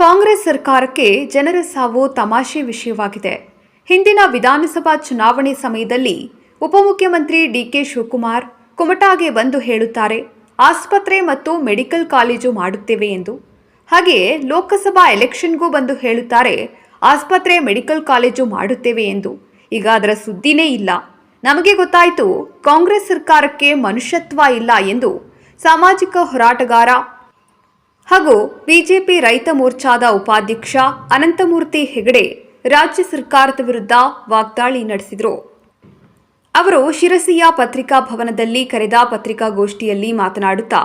ಕಾಂಗ್ರೆಸ್ ಸರ್ಕಾರಕ್ಕೆ ಜನರ ಸಾವು ತಮಾಷೆ ವಿಷಯವಾಗಿದೆ. ಹಿಂದಿನ ವಿಧಾನಸಭಾ ಚುನಾವಣೆ ಸಮಯದಲ್ಲಿ ಉಪಮುಖ್ಯಮಂತ್ರಿ ಡಿಕೆ ಶಿವಕುಮಾರ್ ಕುಮಟಾಗೆ ಬಂದು ಹೇಳುತ್ತಾರೆ, ಆಸ್ಪತ್ರೆ ಮತ್ತು ಮೆಡಿಕಲ್ ಕಾಲೇಜು ಮಾಡುತ್ತೇವೆ ಎಂದು. ಹಾಗೆಯೇ ಲೋಕಸಭಾ ಎಲೆಕ್ಷನ್ಗೂ ಬಂದು ಹೇಳುತ್ತಾರೆ, ಆಸ್ಪತ್ರೆ, ಮೆಡಿಕಲ್ ಕಾಲೇಜು ಮಾಡುತ್ತೇವೆ ಎಂದು. ಈಗ ಅದರ ಸುದ್ದಿನೇ ಇಲ್ಲ. ನಮಗೆ ಗೊತ್ತಾಯಿತು, ಕಾಂಗ್ರೆಸ್ ಸರ್ಕಾರಕ್ಕೆ ಮನುಷ್ಯತ್ವ ಇಲ್ಲ ಎಂದು ಸಾಮಾಜಿಕ ಹೋರಾಟಗಾರ ಹಾಗೂ ಬಿಜೆಪಿ ರೈತ ಮೋರ್ಚಾದ ಉಪಾಧ್ಯಕ್ಷ ಅನಂತಮೂರ್ತಿ ಹೆಗಡೆ ರಾಜ್ಯ ಸರ್ಕಾರದ ವಿರುದ್ಧ ವಾಗ್ದಾಳಿ ನಡೆಸಿದರು. ಅವರು ಶಿರಸಿಯ ಪತ್ರಿಕಾ ಭವನದಲ್ಲಿ ಕರೆದ ಪತ್ರಿಕಾಗೋಷ್ಠಿಯಲ್ಲಿ ಮಾತನಾಡುತ್ತಾ,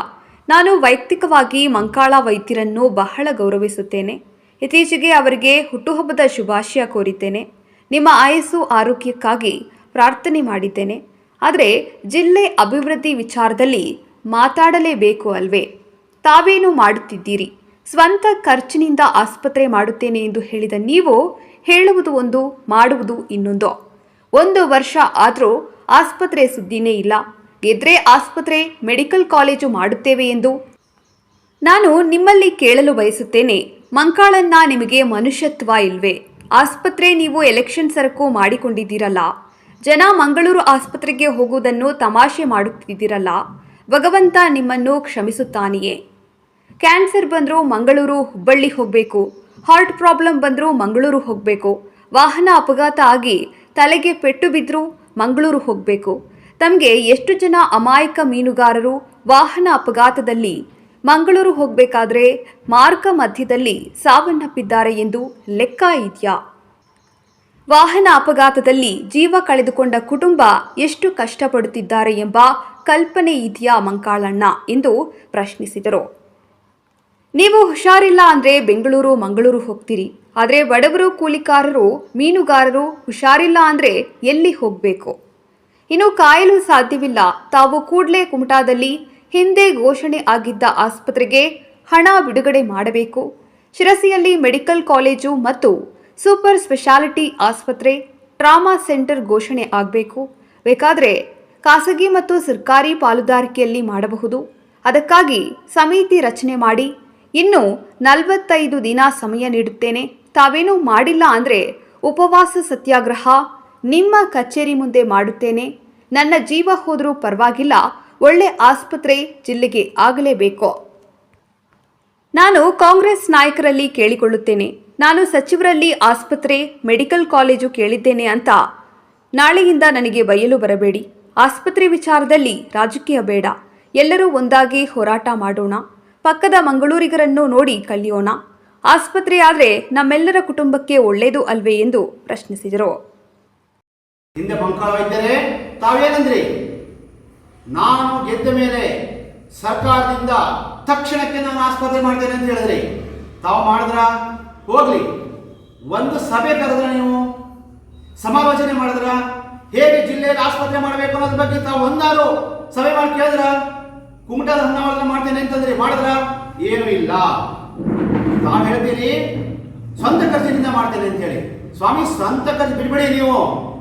ನಾನು ವೈಯಕ್ತಿಕವಾಗಿ ಮಂಕಾಳ ವೈದ್ಯರನ್ನು ಬಹಳ ಗೌರವಿಸುತ್ತೇನೆ. ಇತ್ತೀಚೆಗೆ ಅವರಿಗೆ ಹುಟ್ಟುಹಬ್ಬದ ಶುಭಾಶಯ ಕೋರಿದ್ದೇನೆ. ನಿಮ್ಮ ಆಯಸ್ಸು ಆರೋಗ್ಯಕ್ಕಾಗಿ ಪ್ರಾರ್ಥನೆ ಮಾಡಿದ್ದೇನೆ. ಆದರೆ ಜಿಲ್ಲೆ ಅಭಿವೃದ್ಧಿ ವಿಚಾರದಲ್ಲಿ ಮಾತಾಡಲೇಬೇಕು ಅಲ್ವೇ? ತಾವೇನು ಮಾಡುತ್ತಿದ್ದೀರಿ? ಸ್ವಂತ ಖರ್ಚಿನಿಂದ ಆಸ್ಪತ್ರೆ ಮಾಡುತ್ತೇನೆ ಎಂದು ಹೇಳಿದ ನೀವು ಹೇಳುವುದು ಒಂದು, ಮಾಡುವುದು ಇನ್ನೊಂದು. ಒಂದು ವರ್ಷ ಆದರೂ ಆಸ್ಪತ್ರೆ ಸುದ್ದಿನೇ ಇಲ್ಲ. ಗೆದ್ರೆ ಆಸ್ಪತ್ರೆ, ಮೆಡಿಕಲ್ ಕಾಲೇಜು ಮಾಡುತ್ತೇವೆ ಎಂದು? ನಾನು ನಿಮ್ಮಲ್ಲಿ ಕೇಳಲು ಬಯಸುತ್ತೇನೆ ಮಂಕಾಳನ್ನ ನಿಮಗೆ ಮನುಷ್ಯತ್ವ ಇಲ್ವೇ? ಆಸ್ಪತ್ರೆ ನೀವು ಎಲೆಕ್ಷನ್ ಸರಕು ಮಾಡಿಕೊಂಡಿದ್ದೀರಲ್ಲ? ಜನ ಮಂಗಳೂರು ಆಸ್ಪತ್ರೆಗೆ ಹೋಗುವುದನ್ನು ತಮಾಷೆ ಮಾಡುತ್ತಿದ್ದೀರಲ್ಲ? ಭಗವಂತ ನಿಮ್ಮನ್ನು ಕ್ಷಮಿಸುತ್ತಾನೆಯೇ? ಕ್ಯಾನ್ಸರ್ ಬಂದರೂ ಮಂಗಳೂರು ಹುಬ್ಬಳ್ಳಿ ಹೋಗಬೇಕು. ಹಾರ್ಟ್ ಪ್ರಾಬ್ಲಮ್ ಬಂದರೂ ಮಂಗಳೂರು ಹೋಗಬೇಕು. ವಾಹನ ಅಪಘಾತ ಆಗಿ ತಲೆಗೆ ಪೆಟ್ಟು ಬಿದ್ದರೂ ಮಂಗಳೂರು ಹೋಗಬೇಕು. ತಮಗೆ ಎಷ್ಟು ಜನ ಅಮಾಯಕ ಮೀನುಗಾರರು ವಾಹನ ಅಪಘಾತದಲ್ಲಿ ಮಂಗಳೂರು ಹೋಗಬೇಕಾದ್ರೆ ಮಾರ್ಗ ಮಧ್ಯದಲ್ಲಿ ಸಾವನ್ನಪ್ಪಿದ್ದಾರೆ ಎಂದು ಲೆಕ್ಕ ಇದೆಯಾ? ವಾಹನ ಅಪಘಾತದಲ್ಲಿ ಜೀವ ಕಳೆದುಕೊಂಡ ಕುಟುಂಬ ಎಷ್ಟು ಕಷ್ಟಪಡುತ್ತಿದ್ದಾರೆ ಎಂಬ ಕಲ್ಪನೆ ಇದೆಯಾ ಮಂಕಾಳಣ್ಣ ಎಂದು ಪ್ರಶ್ನಿಸಿದರು. ನೀವು ಹುಷಾರಿಲ್ಲ ಅಂದರೆ ಬೆಂಗಳೂರು, ಮಂಗಳೂರು ಹೋಗ್ತೀರಿ. ಆದರೆ ಬಡವರು, ಕೂಲಿಕಾರರು, ಮೀನುಗಾರರು ಹುಷಾರಿಲ್ಲ ಅಂದರೆ ಎಲ್ಲಿ ಹೋಗಬೇಕು? ಇನ್ನು ಕಾಯಲು ಸಾಧ್ಯವಿಲ್ಲ. ತಾವು ಕೂಡಲೇ ಕುಮಟಾದಲ್ಲಿ ಹಿಂದೆ ಘೋಷಣೆ ಆಗಿದ್ದ ಆಸ್ಪತ್ರೆಗೆ ಹಣ ಬಿಡುಗಡೆ ಮಾಡಬೇಕು. ಶಿರಸಿಯಲ್ಲಿ ಮೆಡಿಕಲ್ ಕಾಲೇಜು ಮತ್ತು ಸೂಪರ್ ಸ್ಪೆಷಾಲಿಟಿ ಆಸ್ಪತ್ರೆ ಟ್ರಾಮಾ ಸೆಂಟರ್ ಘೋಷಣೆ ಆಗಬೇಕು. ಬೇಕಾದರೆ ಖಾಸಗಿ ಮತ್ತು ಸರ್ಕಾರಿ ಪಾಲುದಾರಿಕೆಯಲ್ಲಿ ಮಾಡಬಹುದು. ಅದಕ್ಕಾಗಿ ಸಮಿತಿ ರಚನೆ ಮಾಡಿ ಇನ್ನು ನಲವತ್ತೈದು ದಿನ ಸಮಯ ನೀಡುತ್ತೇನೆ. ತಾವೇನೂ ಮಾಡಿಲ್ಲ ಅಂದರೆ ಉಪವಾಸ ಸತ್ಯಾಗ್ರಹ, ನಿಮ್ಮ ಕಚೇರಿ ಮುಂದೆ ಮಾಡುತ್ತೇನೆ. ನನ್ನ ಜೀವ ಹೋದರೂ ಪರವಾಗಿಲ್ಲ, ಒಳ್ಳೆ ಆಸ್ಪತ್ರೆ ಜಿಲ್ಲೆಗೆ ಆಗಲೇಬೇಕು. ನಾನು ಕಾಂಗ್ರೆಸ್ ನಾಯಕರಲ್ಲಿ ಕೇಳಿಕೊಳ್ಳುತ್ತೇನೆ. ನಾನು ಸಚಿವರಲ್ಲಿ ಆಸ್ಪತ್ರೆ, ಮೆಡಿಕಲ್ ಕಾಲೇಜು ಕೇಳಿದ್ದೇನೆ ಅಂತ ನಾಳೆಯಿಂದ ನನಗೆ ಬಯಲು ಬರಬೇಡಿ. ಆಸ್ಪತ್ರೆ ವಿಚಾರದಲ್ಲಿ ರಾಜಕೀಯ ಬೇಡ. ಎಲ್ಲರೂ ಒಂದಾಗಿ ಹೋರಾಟ ಮಾಡೋಣ. ಪಕ್ಕದ ಮಂಗಳೂರಿಗರನ್ನು ನೋಡಿ ಕಲಿಯೋಣ. ಆಸ್ಪತ್ರೆ ಆದರೆ ನಮ್ಮೆಲ್ಲರ ಕುಟುಂಬಕ್ಕೆ ಒಳ್ಳೆಯದು ಅಲ್ವೇ ಎಂದು ಪ್ರಶ್ನಿಸಿದರು. ಹಿಂದೆ ಬಂಕಾಳ ವೈದ್ಯರೇ, ತಾವೇನಂದ್ರಿ? ನಾನು ಗೆದ್ದ ಮೇಲೆ ಸರ್ಕಾರದಿಂದ ತಕ್ಷಣಕ್ಕೆ ನಾನು ಆಸ್ಪತ್ರೆ ಮಾಡ್ತೇನೆ ಅಂತ ಹೇಳಿದ್ರಿ. ತಾವು ಮಾಡಿದ್ರ? ಹೋಗ್ಲಿ. ಒಂದು ಸಭೆ ಕರೆದ್ರ ನೀವು ಸಮಾಲೋಚನೆ ಮಾಡಿದ್ರ? ಹೇಗೆ ಜಿಲ್ಲೆಯಲ್ಲಿ ಆಸ್ಪತ್ರೆ ಮಾಡಬೇಕು ಅನ್ನೋದ್ರ ಬಗ್ಗೆ ತಾವು ಒಂದಾರು ಸಭೆ ಮಾಡಿ ಕೇಳಿದ್ರ? ಕುಮಟದ ಹನ್ನವನ್ನ ಮಾಡ್ತೇನೆ ಅಂತಂದ್ರೆ ಮಾಡಿದ್ರ? ಏನೂ ಇಲ್ಲ. ತಾವು ಹೇಳ್ತೀನಿ, ಸ್ವಂತ ಖರ್ಚಿನಿಂದ ಮಾಡ್ತೇನೆ ಅಂತ ಹೇಳಿ ಸ್ವಾಮಿ, ಸ್ವಂತ ಖರ್ಚು, ಬಿಡಬೇಡಿ ನೀವು.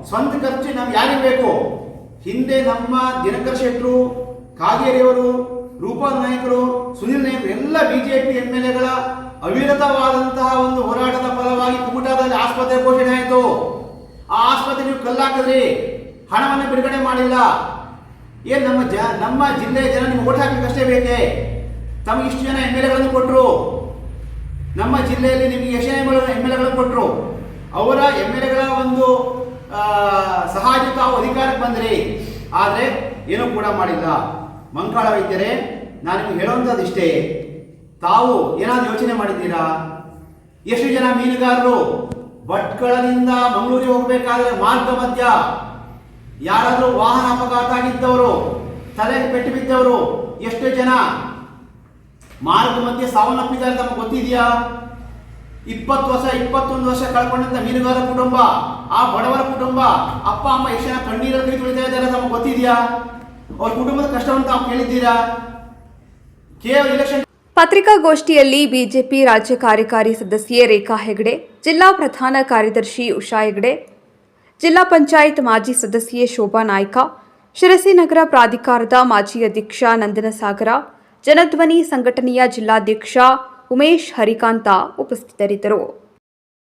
ಸ್ವಂತ ಖರ್ಚು ನಮ್ಗೆ ಯಾರಿಗೆ ಬೇಕು? ಹಿಂದೆ ನಮ್ಮ ದಿನಕರ್ ಶೆಟ್ರು, ಕಾಗೇರಿಯವರು ರೂಪಾ ನಾಯಕರು, ಸುನಿಲ್ ನಾಯಕರು, ಎಲ್ಲ ಬಿಜೆಪಿ ಎಂ ಎಲ್ ಎಗಳ ಅವಿರತವಾದಂತಹ ಒಂದು ಹೋರಾಟದ ಫಲವಾಗಿ ಕುಮಟಾದಲ್ಲಿ ಆಸ್ಪತ್ರೆ ಘೋಷಣೆ ಆಯಿತು. ಆ ಆಸ್ಪತ್ರೆ ನೀವು ಕಲ್ಲಾಕದ್ರಿ. ಹಣವನ್ನು ಬಿಡುಗಡೆ ಮಾಡಿಲ್ಲ. ಏನ್ ನಮ್ಮ ಜ, ನಮ್ಮ ಜಿಲ್ಲೆಯ ಜನ ನಿಮ್ಗೆ ಓಟ್ ಹಾಕ್ಲಿಕ್ಕೆ ಅಷ್ಟೇ ಬೇಕೇ? ತಮಗೆ ಇಷ್ಟು ಜನ ಎಂ ಎಲ್ ಎಗಳನ್ನು ಕೊಟ್ಟರು ನಮ್ಮ ಜಿಲ್ಲೆಯಲ್ಲಿ ನಿಮಗೆ ಎಷ್ಟು ಎಂ ಎಲ್ ಎಗಳನ್ನು ಕೊಟ್ಟರು ಅವರ ಎಂ ಎಲ್ ಎಗಳ ಒಂದು ಸಹಾಯಕ ತಾವು ಅಧಿಕಾರಕ್ಕೆ ಬಂದ್ರಿ. ಆದರೆ ಏನೂ ಕೂಡ ಮಾಡಿಲ್ಲ. ಮಂಕಾಳ ವೈದ್ಯರೇ, ನಾನು ನಿಮ್ಗೆ ಇಷ್ಟೇ. ತಾವು ಏನಾದ್ರು ಯೋಚನೆ ಮಾಡಿದ್ದೀರಾ? ಎಷ್ಟು ಜನ ಮೀನುಗಾರರು? ಭಟ್ಕಳದಿಂದ ಮಂಗಳೂರಿಗೆ ಹೋಗಬೇಕಾದ್ರೆ ಮಾರ್ಗ ಮಧ್ಯ ಯಾರಾದರೂ ವಾಹನ ಅಪಘಾತ ಆಗಿದ್ದವರು ತಲೆಗೆ ಪೆಟ್ಟು ಬಿದ್ದವರು, ಎಷ್ಟು ಜನ ಮಾರ್ಗ ಮಧ್ಯೆ ಸಾವನ್ನಪ್ಪಿದ್ದಾರೆ, ತಮಗೆ ಗೊತ್ತಿದೆಯಾ? ಇಪ್ಪತ್ತು ವರ್ಷ, ಇಪ್ಪತ್ತೊಂದು ವರ್ಷ ಕಳ್ಕೊಂಡಂತ ಮೀನುಗಾರ ಕುಟುಂಬ, ಆ ಬಡವರ ಕುಟುಂಬ, ಅಪ್ಪ, ಅಮ್ಮ ಎಷ್ಟು ಜನ ಕಣ್ಣೀರಲ್ಲಿ ತುಳಿತಾ ಇದ್ದಾರೆ, ತಮಗೆ ಗೊತ್ತಿದೆಯಾ? ಅವ್ರ ಕುಟುಂಬದ ಕಷ್ಟವನ್ನು ತಾವು ಕೇಳಿದ್ದೀರಾ? ಕೇವಲ ಇಲೆಕ್ಷನ್ ಪತ್ರಿಕಾಗೋಷ್ಠಿಯಲ್ಲಿ ಬಿಜೆಪಿ ರಾಜ್ಯ ಕಾರ್ಯಕಾರಿ ಸದಸ್ಯೆ ರೇಖಾ ಹೆಗಡೆ, ಜಿಲ್ಲಾ ಪ್ರಧಾನ ಕಾರ್ಯದರ್ಶಿ ಉಷಾ ಹೆಗಡೆ ಜಿಲ್ಲಾ ಪಂಚಾಯತ್ ಮಾಜಿ ಸದಸ್ಯೆ ಶೋಭಾ ನಾಯ್ಕ ಶಿರಸಿ ನಗರ ಪ್ರಾಧಿಕಾರದ ಮಾಜಿ ಅಧ್ಯಕ್ಷ ನಂದನಸಾಗರ, ಜನಧ್ವನಿ ಸಂಘಟನೆಯ ಜಿಲ್ಲಾಧ್ಯಕ್ಷ ಉಮೇಶ್ ಹರಿಕಾಂತ ಉಪಸ್ಥಿತರಿದ್ದರು.